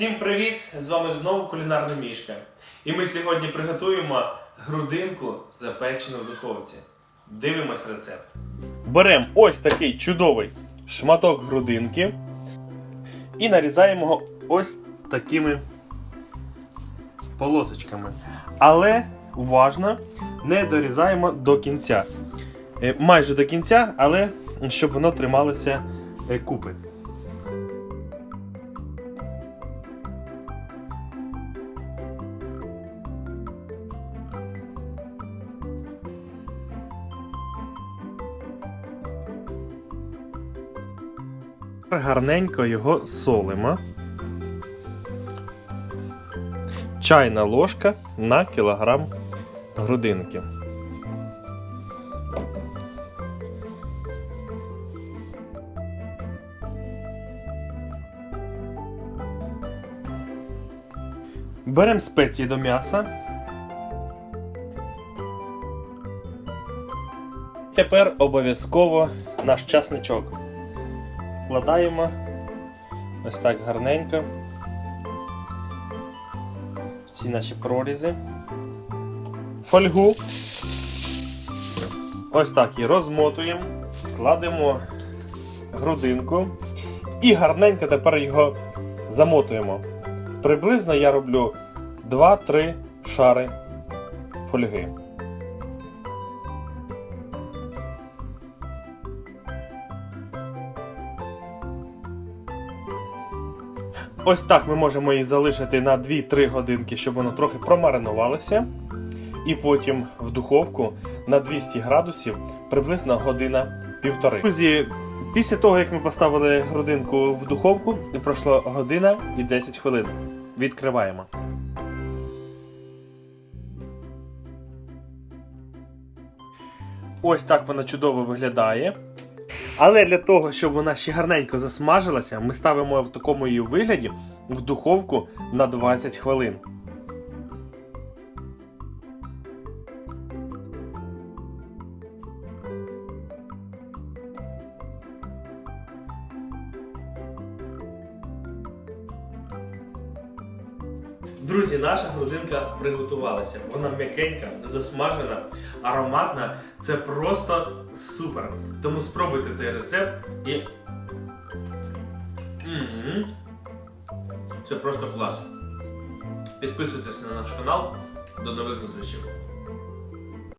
Всім привіт! З вами знову кулінарна мішка. І ми сьогодні приготуємо грудинку запечену в духовці. Дивимось рецепт. Беремо ось такий чудовий шматок грудинки і нарізаємо його ось такими полосочками. Але уважно не дорізаємо до кінця. Е, Майже до кінця, але щоб воно трималося е, купи. Гарненько його солимо. Чайна ложка на кілограм грудинки. Беремо спеції до м'яса. Тепер обов'язково наш часничок вкладаємо ось так гарненько ці наші прорізи. Фольгу. Ось так її розмотуємо, кладемо грудинку і гарненько тепер його замотуємо. Приблизно я роблю 2-3 шари фольги. Ось так ми можемо її залишити на 2-3 годинки, щоб воно трохи промаринувалося. І потім в духовку на 200 градусів приблизно година-півтори. Друзі, після того, як ми поставили грудинку в духовку, пройшло година і 10 хвилин. Відкриваємо. Ось так вона чудово виглядає. Але для того, щоб вона ще гарненько засмажилася, ми ставимо в такому її вигляді в духовку на 20 хвилин. Друзі, наша грудинка приготувалася. Вона м'якенька, засмажена, ароматна. Це просто супер. Тому спробуйте цей рецепт і. Це просто клас. Підписуйтесь на наш канал. До нових зустрічей.